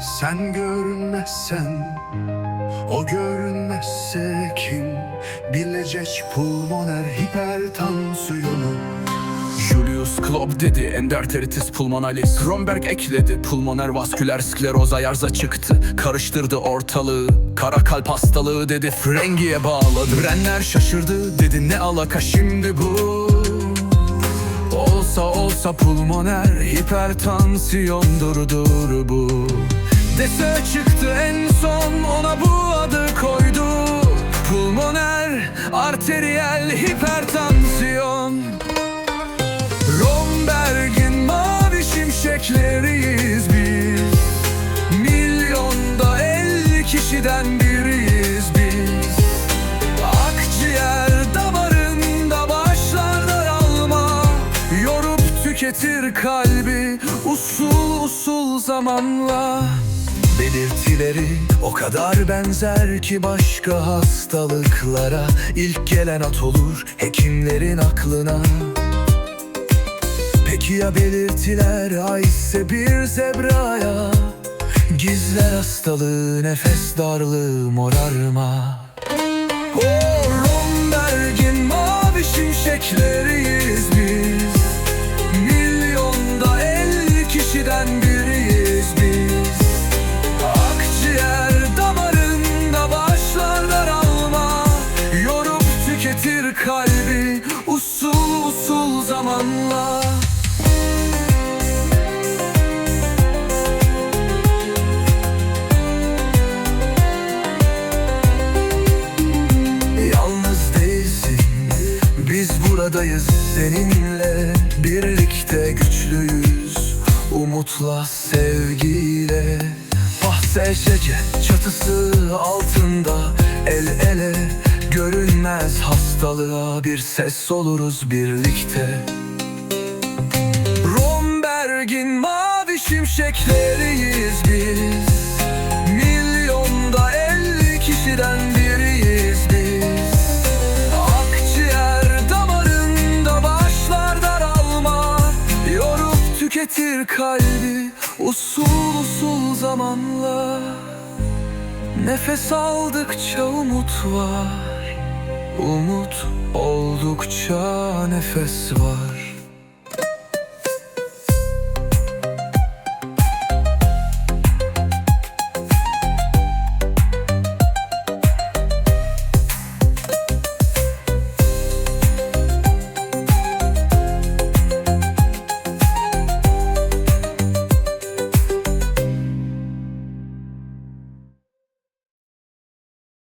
Sen görünmezsen O görünmezse kim? Bilecek pulmoner hipertansiyonu Julius Klopp dedi endarteritis pulmonalis. Romberg ekledi pulmoner vasküler skleroz ayarza çıktı. Karıştırdı ortalığı Kara kalp hastalığı dedi Frengiye bağladı. Brenner şaşırdı dedi ne alaka şimdi bu? Olsa olsa pulmoner hipertansiyondur dur bu Dese çıktı en son ona bu adı koydu. Pulmoner arteriyel hipertansiyon. Romberg'in mavi şimşekleriyiz biz. Milyonda elli kişiden biriyiz biz. Akciğer damarında başlar daralma Yorup tüketir kalbi usul usul zamanla Belirtileri o kadar benzer ki başka hastalıklara İlk gelen at olur hekimlerin aklına. Peki ya belirtiler aitse bir zebraya? Gizler hastalığı, nefes darlığı, morarma Oh, Romberg'in mavi şimşekleriyiz biz. Milyonda elli kişiden buradayız seninle Birlikte güçlüyüz. Umutla sevgiyle. Ah SŞC çatısı altında El ele. Görünmez hastalığa Bir ses oluruz birlikte. Romberg'in mavi şimşekleriyiz biz. Milyonda elli kişiden Tüketir kalbi usul usul zamanla Nefes aldıkça umut var. Umut oldukça nefes var